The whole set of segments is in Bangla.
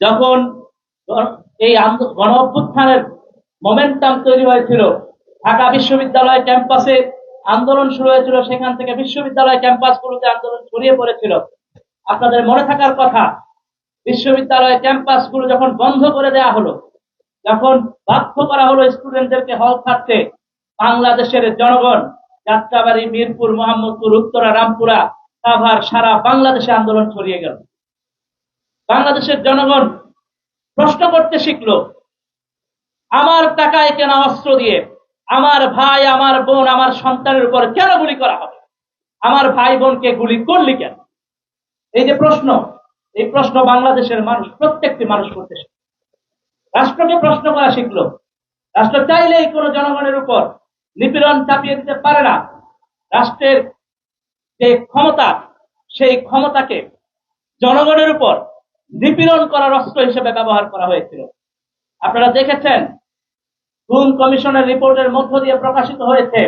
যখন এই গণ অভ্যুত্থানের মোমেন্টাম তৈরি হয়েছিল, ঢাকা বিশ্ববিদ্যালয় ক্যাম্পাসে আন্দোলন শুরু হয়েছিল, সেখান থেকে বিশ্ববিদ্যালয় ক্যাম্পাসগুলোতে আন্দোলন ছড়িয়ে পড়েছিল। আপনাদের মনে থাকার কথা, বিশ্ববিদ্যালয় ক্যাম্পাসগুলো যখন বন্ধ করে দেয়া হলো, যখন বাধ্য করা হলো স্টুডেন্টদেরকে হল ছাড়তে, বাংলাদেশের জনগণ, যাত্রাবাড়ি, মিরপুর, মোহাম্মদপুর, উত্তরা, রামপুরা, সাভার, সারা বাংলাদেশে আন্দোলন ছড়িয়ে গেল। বাংলাদেশের জনগণ প্রশ্ন করতে শিখলো, আমার টাকায় কেনা অস্ত্র দিয়ে, আমার ভাই, আমার বোন, আমার সন্তানের উপর কেন গুলি করা হবে? আমার ভাই বোনকে গুলি করলি কেন? এই যে প্রশ্ন, এই প্রশ্ন বাংলাদেশের মানুষ, প্রত্যেকটি মানুষ করতে রাষ্ট্রকে প্রশ্ন করা শিখলো, রাষ্ট্র চাইলেই কোনো জনগণের উপর নিপীড়ন চাপিয়ে দিতে পারে না। রাষ্ট্রের যে ক্ষমতা, সেই ক্ষমতাকে জনগণের উপর নিপীড়ন করার অস্ত্র হিসেবে ব্যবহার করা হয়েছিল। আপনারা দেখেছেন গুম কমিশনের রিপোর্টের মধ্য দিয়ে প্রকাশিত হয়েছে,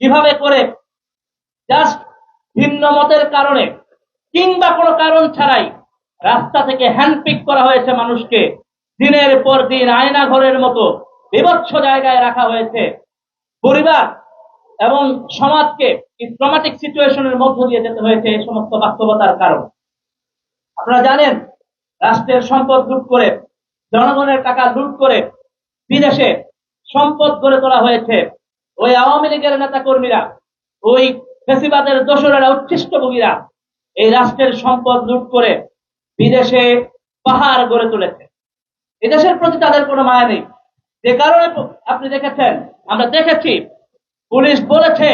কীভাবে করে জাস্ট ভিন্ন মতের কারণে কিংবা কোনো কারণ ছাড়াই রাস্তা থেকে হ্যান্ডপিক করা হয়েছে মানুষকে, দিনের পর দিন আয়না ঘরের মতো বিভৎস জায়গায় রাখা হয়েছে। পরিবার এবং সমাজকে ট্রমাটিক সিচুয়েশনের মধ্য দিয়ে যেতে হয়েছে এই সমস্ত বাস্তবতার কারণ। আপনারা জানেন রাষ্ট্রের সম্পদ লুট করে, জনগণের টাকা লুট করে, বিদেশে সম্পদ গড়ে তোলা হয়েছে। ওই আওয়ামী লীগের নেতা কর্মীরা ওই ফেসিবাদের দোসরেরা, উচ্ছিষ্টভোগীরা এই রাষ্ট্রের সম্পদ লুট করে বিদেশে পাহাড় গড়ে তুলেছে। এদেশের প্রতি তাদের কোনো মায়া নেই। যে কারণে আপনি দেখেছেন, আমরা দেখেছি, পুলিশ বলেছে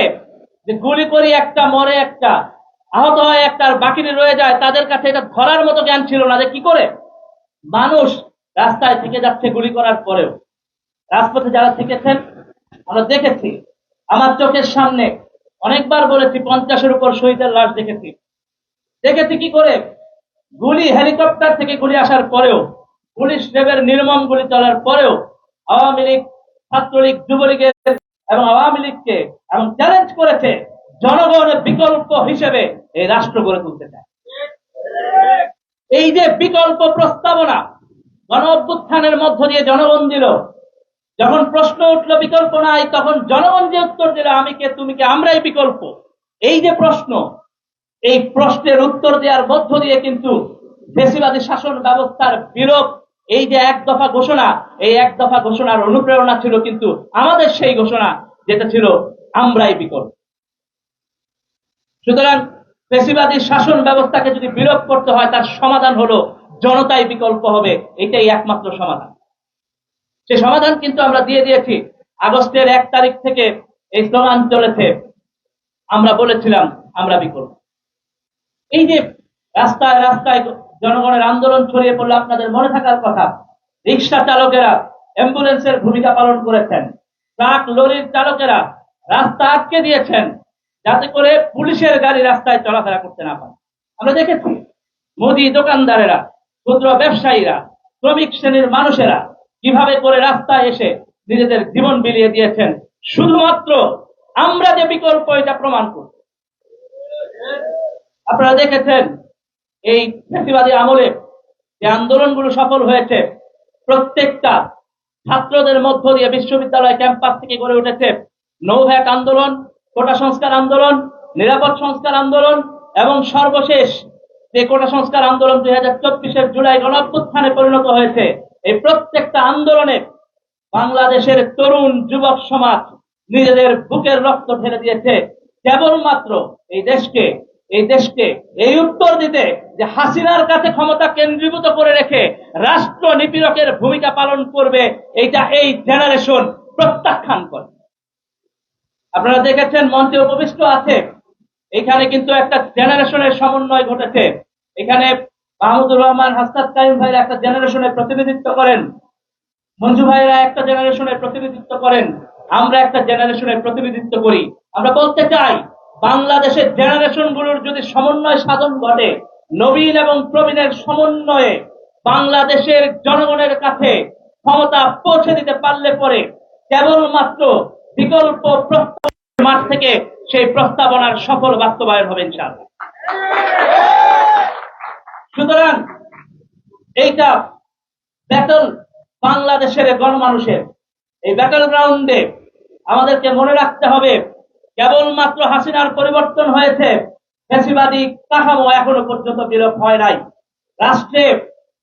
যে গুলি করি একটা, মরে একটা। আহত হয় একটা বাকি রয়ে যায়, তাদের কাছে এটা ধরার মতো জ্ঞান ছিল না যে কি করে? মানুষ রাস্তায় থেকে যাচ্ছে গুলি করার পরেও। রাজপথে যারা থেকেছেন, আমরা দেখেছি। আমার চোখের সামনে অনেকবার বলেছি, পঞ্চাশের উপর শহীদের লাশ দেখেছি। দেখেছি কি করে? গুলি হেলিকপ্টার থেকে গুলি আসার পরেও, পুলিশ রেবের নির্মম গুলি চলার পরেও আওয়ামী লীগ, ছাত্রলীগ, যুবলীগের এবং আওয়ামী লীগকে এবং চ্যালেঞ্জ করেছে, জনগণের বিকল্প হিসেবে এই রাষ্ট্র গড়ে তুলতে চায়। এই যে বিকল্প প্রস্তাবনা গণ অভ্যুত্থানের মধ্য দিয়ে জনগণ দিল, যখন প্রশ্ন উঠল বিকল্প নাই, তখন জনগণ যে উত্তর দিল, আমি কে, তুমি কে, আমরাই বিকল্প। এই যে প্রশ্ন, এই প্রশ্নের উত্তর দেওয়ার মধ্য দিয়ে কিন্তু ফেসিবাদী শাসন ব্যবস্থার বিলোপ, এই যে এক দফা ঘোষণা, এই এক দফা ঘোষণার অনুপ্রেরণা ছিল কিন্তু আমাদের সেই ঘোষণা, যেটা ছিল আমরাই বিকল্প। সুতরাং ফেসিবাদী শাসন ব্যবস্থাকে যদি বিলোপ করতে হয়, তার সমাধান হলো জনতাই বিকল্প হবে। এটাই একমাত্র সমাধান। সে সমাধান কিন্তু আমরা দিয়ে দিয়েছি। আগস্টের এক তারিখ থেকে এই স্লোগান চলেছে। আমরা বলেছিলাম, আমরা বিকল্প। এই যে রাস্তায় রাস্তায় জনগণের আন্দোলন ছড়িয়ে পড়ল, আপনাদের মনে থাকার কথা, রিক্সা চালকেরা অ্যাম্বুলেন্সের ভূমিকা পালন করেছেন। ট্রাক, লরির চালকেরা রাস্তা আটকে দিয়েছেন। যাতে করে পুলিশের গাড়ি রাস্তায় চলাফেরা করতে না পারে। আমরা দেখেছি, মুদি দোকানদারেরা, ক্ষুদ্র ব্যবসায়ীরা, শ্রমিক শ্রেণির মানুষেরা কীভাবে করে রাস্তায় এসে নিজেদের জীবন বিলিয়ে দিয়েছেন। শুধুমাত্র আমরা যে বিকল্প এটা প্রমাণ করব। আপনারা দেখেছেন, এই ফেসিবাদী আমলে যে আন্দোলনগুলো সফল হয়েছে, প্রত্যেকটা ছাত্রদের মধ্য দিয়ে বিশ্ববিদ্যালয় ক্যাম্পাস থেকে গড়ে উঠেছে নৌভ্যাক আন্দোলন কোটা সংস্কার আন্দোলন, নিরাপদ সংস্কার আন্দোলন এবং সর্বশেষ যে কোটা সংস্কার আন্দোলন দুই হাজার চব্বিশের জুলাই গণঅভ্যুত্থানে পরিণত হয়েছে, এই প্রত্যেকটা আন্দোলনে বাংলাদেশের তরুণ যুবক সমাজ নিজেদের বুকের রক্ত ঢেলে দিয়েছে। কেবলমাত্র এই দেশকে এই দেশকে, এই উত্তর দিতে যে হাসিনার কাছে ক্ষমতা কেন্দ্রীভূত করে রেখে রাষ্ট্র নিপীড়কের ভূমিকা পালন করবে, এইটা এই জেনারেশন প্রত্যাখ্যান করে। আপনারা দেখেছেন মঞ্চে উপবিষ্ট আছে। এখানে কিন্তু একটা জেনারেশনের সমন্বয় ঘটেছে। এখানে মাহমুদুর রহমান, হাসনাত কাইম ভাইরা একটা জেনারেশনের প্রতিনিধিত্ব করেন। মঞ্জু ভাইরা একটা জেনারেশনের প্রতিনিধিত্ব করেন। আমরা একটা জেনারেশনের প্রতিনিধিত্ব করি। আমরা বলতে চাই, বাংলাদেশের জেনারেশনগুলোর যদি সমন্বয় সাধন ঘটে, নবীন এবং প্রবীণের সমন্বয়ে বাংলাদেশের জনগণের কাছে ক্ষমতা পৌঁছে দিতে পারলে পরে কেবলমাত্র বিকল্প প্রস্তাব মাঠ থেকে সেই প্রস্তাবনার সফল বাস্তবায়ন হবে ইনশাআল্লাহ। সুতরাং এইটা ব্যাটল বাংলাদেশের গণমানুষের। এই ব্যাটল গ্রাউন্ডে আমাদেরকে মনে রাখতে হবে, কেবলমাত্র হাসিনার পরিবর্তন হয়েছে, ফ্যাসিবাদী কাঠামো এখনও পর্যন্ত বিলোপ হয় নাই। রাষ্ট্রে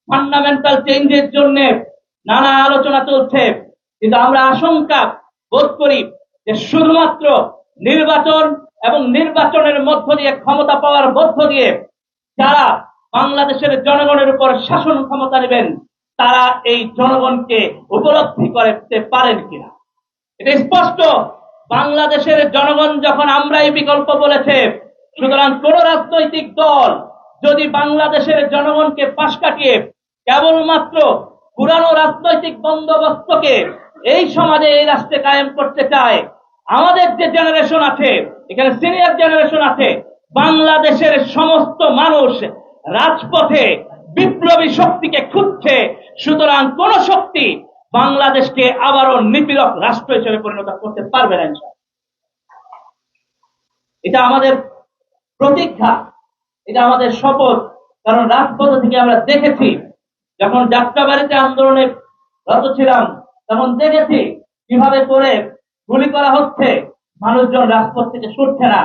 ফান্ডামেন্টাল চেঞ্জের জন্য নানা আলোচনা চলছে, কিন্তু আমরা আশঙ্কা বোধ করি যে শুধুমাত্র নির্বাচন এবং নির্বাচনের মধ্য দিয়ে ক্ষমতা পাওয়ার মধ্য দিয়ে যারা বাংলাদেশের জনগণের উপর শাসন ক্ষমতা নেবেন, তারা এই জনগণকে উপলব্ধি করতে পারেন কিনা? এটা স্পষ্ট। বাংলাদেশের জনগণ যখন আমরাই বিকল্প বলেছে, সুতরাং কোন রাজনৈতিক দল যদি বাংলাদেশের জনগণকে পাশ কাটিয়ে কেবলমাত্র পুরানো রাজনৈতিক বন্দোবস্তকে এই সমাজে এই রাষ্ট্রে কায়েম করতে চায়। আমাদের যে জেনারেশন আছে, এখানে সিনিয়র জেনারেশন আছে, বাংলাদেশের সমস্ত মানুষ রাজপথে বিপ্লবী শক্তিকে খুঁজছে। সুতরাং কোন শক্তি বাংলাদেশকে আবারও নিপীড়ক রাষ্ট্র হিসেবে পরিণত করতে পারবে না এটা আমাদের প্রতীক্ষা, এটা আমাদের শপথ। কারণ রাজপথ থেকে আমরা দেখেছি, যখন যাত্রাবাড়িতে আন্দোলনে রত ছিলাম তখন দেখেছি কীভাবে করে গুলি করা হচ্ছে, মানুষজন রাজপথ থেকে সরছে না।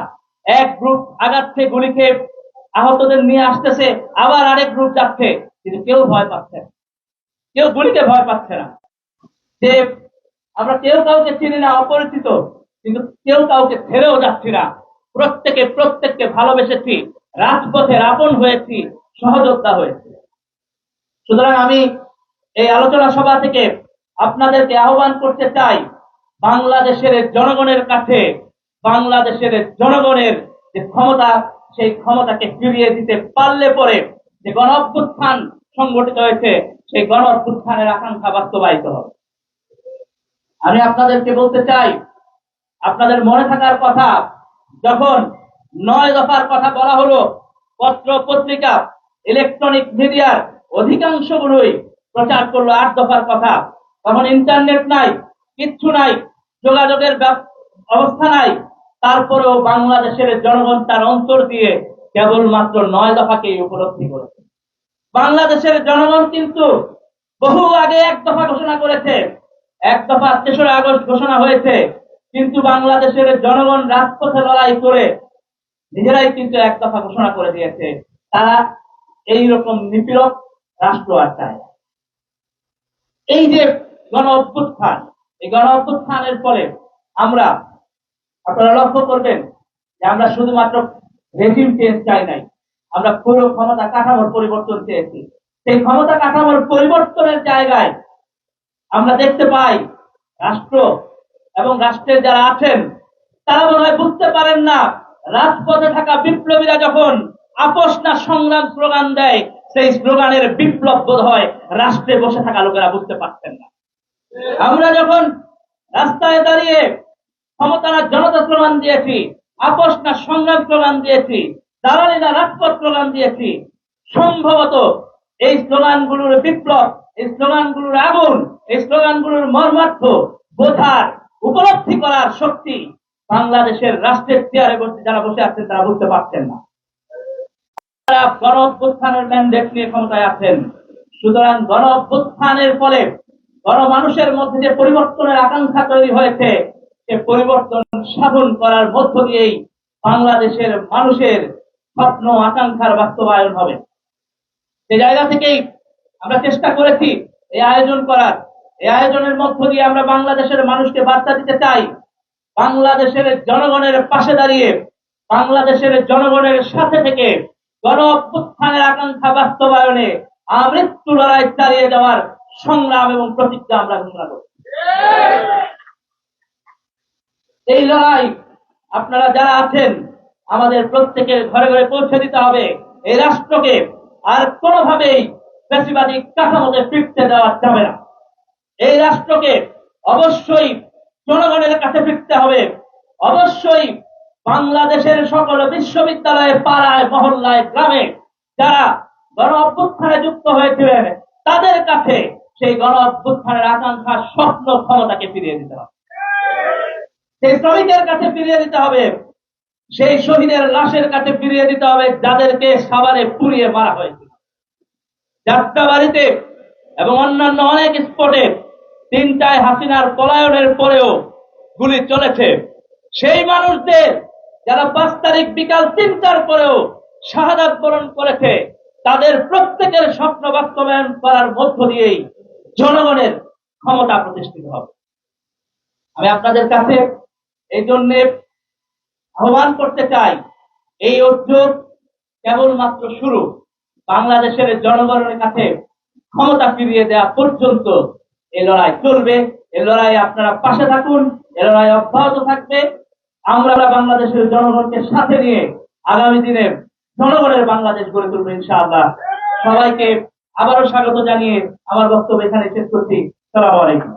এক গ্রুপ আগাচ্ছে গুলি খেয়ে আহতদের নিয়ে আসতেছে, আবার আরেক গ্রুপ যাচ্ছে, কিন্তু কেউ ভয় পাচ্ছে না। কেউ গুলিকে ভয় পাচ্ছে না। যে আমরা কেউ কাউকে চিনি না, অপরিচিত, কিন্তু কেউ কাউকে ছেড়েও যাচ্ছি না। প্রত্যেকে প্রত্যেককে ভালোবেসেছি রাজপথের আপন হয়েছি, সহযোদ্ধা হয়েছি। সুতরাং আমি এই আলোচনা সভা থেকে আপনাদেরকে আহ্বান করতে চাই, বাংলাদেশের জনগণের কাছে, বাংলাদেশের জনগণের যে ক্ষমতা, সেই ক্ষমতাকে ফিরিয়ে দিতে পারলে পরে যে গণ সংগঠিত হয়েছে, সেই গণ আকাঙ্ক্ষা বাস্তবায়িত হবে। আমি আপনাদেরকে বলতে চাই, আপনাদের মনে থাকার কথা, যখন নয় দফার কথা বলা হলো, পত্র পত্রিকা ইলেকট্রনিক মিডিয়ার অধিকাংশগুলোই প্রচার করল আট দফার কথা। তখন ইন্টারনেট নাই, কিচ্ছু নাই, যোগাযোগের অবস্থা নাই, তারপরেও বাংলাদেশের জনগণ তার অন্তর দিয়ে কেবলমাত্র নয় দফাকেই উপলব্ধি করেছে। বাংলাদেশের জনগণ কিন্তু বহু আগে এক দফা ঘোষণা করেছে, এক দফা তেসরা আগস্ট ঘোষণা হয়েছে, কিন্তু বাংলাদেশের জনগণ রাজপথে লড়াই করে নিজেরাই কিন্তু এক দফা ঘোষণা করে দিয়েছে। তারা এই রকম নিপীড়ক রাষ্ট্র আর চায় এই যে গণ অভ্যুত্থান এই গণ অভ্যুত্থানের ফলে আমরা, আপনারা লক্ষ্য করবেন যে আমরা শুধুমাত্র রেজিম চেঞ্জ চাই নাই, আমরা পুরো ক্ষমতা কাঠামোর পরিবর্তন চেয়েছি। সেই ক্ষমতা কাঠামোর পরিবর্তনের জায়গায় আমরা দেখতে পাই রাষ্ট্র এবং রাষ্ট্রের যারা আছেন, তারা মনে হয় বুঝতে পারেন না, রাজপথে থাকা বিপ্লবীরা যখন আপোষ না সংগ্রাম স্লোগান দেয়, সেই স্লোগানের বিপ্লব বোধ হয় রাষ্ট্রে বসে থাকা লোকেরা বুঝতে পারছেন না। আমরা যখন রাস্তায় দাঁড়িয়ে ক্ষমতা না জনতা স্লোগান দিয়েছি, আপোষ না সংগ্রাম স্লোগান দিয়েছি, দালালি না রাজপথ স্লোগান দিয়েছি, সম্ভবত এই স্লোগানগুলোর বিপ্লব, এই স্লোগানগুলোর আগুন, এই স্লোগানগুলোর মর্মার্থ বোঝার, উপলব্ধি করার শক্তি বাংলাদেশের রাষ্ট্রের চেয়ারে বসে যারা বসে আছেন, তারা বুঝতে পারছেন না। তারা গণ অভ্যুত্থানের ম্যান্ডেট নিয়ে ক্ষমতায় আছেন। সুতরাং গণ অভ্যুত্থানের ফলে গণমানুষের মধ্যে যে পরিবর্তনের আকাঙ্ক্ষা তৈরি হয়েছে, সে পরিবর্তন সাধন করার মধ্য দিয়েই বাংলাদেশের মানুষের স্বপ্ন, আকাঙ্ক্ষার বাস্তবায়ন হবে। সে জায়গা থেকেই আমরা চেষ্টা করেছি এই আয়োজন করার, এই আয়োজনের মধ্য দিয়ে আমরা বাংলাদেশের মানুষকে বার্তা দিতে চাই। বাংলাদেশের জনগণের পাশে দাঁড়িয়ে, বাংলাদেশের জনগণের সাথে থেকে গণ অভ্যুত্থানের আকাঙ্ক্ষা বাস্তবায়নে আমৃত্যু লড়াই চালিয়ে যাওয়ার সংগ্রাম এবং প্রতিজ্ঞা আমরা ঘোষণা করি। এই লড়াই আপনারা যারা আছেন, আমাদের প্রত্যেকের ঘরে ঘরে পৌঁছে দিতে হবে। এই রাষ্ট্রকে আর কোনোভাবেই ফ্যাসিবাদী কাঠামোতে ফিরতে দেওয়া যাবে না। এই রাষ্ট্রকে অবশ্যই জনগণের কাছে ফিরতে হবে। অবশ্যই বাংলাদেশের সকল বিশ্ববিদ্যালয়ে, পাড়ায়, মহল্লায়, গ্রামে যারা গণ অভ্যুত্থানে যুক্ত হয়েছিলেন, তাদের কাছে সেই গণ অভ্যুত্থানের আকাঙ্ক্ষা স্বপ্ন ক্ষমতাকে ফিরিয়ে দিতে হবে। সেই শ্রমিকের কাছে ফিরিয়ে দিতে হবে। সেই শহীদের লাশের কাছে ফিরিয়ে দিতে হবে যাদেরকে সাবারে পুড়িয়ে মারা হয়েছিল। যাত্রাবাড়িতে এবং অন্যান্য অনেক স্পটে তিনটায় হাসিনার পলায়নের পরেও গুলি চলেছে। সেই মানুষদের যারা পাঁচ তারিখ বিকাল তিনটার পরেও শাহাদাত বরণ করেছে, তাদের প্রত্যেকের স্বপ্ন বাস্তবায়ন করার মধ্য দিয়েই জনগণের ক্ষমতা প্রতিষ্ঠিত হবে। আমি আপনাদের কাছে এই জন্যে আহ্বান করতে চাই, এই উদ্যোগ কেবলমাত্র শুরু, বাংলাদেশের জনগণের কাছে ক্ষমতা ফিরিয়ে দেওয়া পর্যন্ত এই লড়াই চলবে এই লড়াই আপনারা পাশে থাকুন, এ লড়াই অব্যাহত থাকবে। আমরা বাংলাদেশের জনগণকে সাথে নিয়ে আগামী দিনে জনগণের বাংলাদেশ গড়ে তুলবো ইনশাআল্লাহ, সবাইকে আবারও স্বাগত জানিয়ে আমার বক্তব্য এখানে শেষ করছি। সালাম আলাইকুম।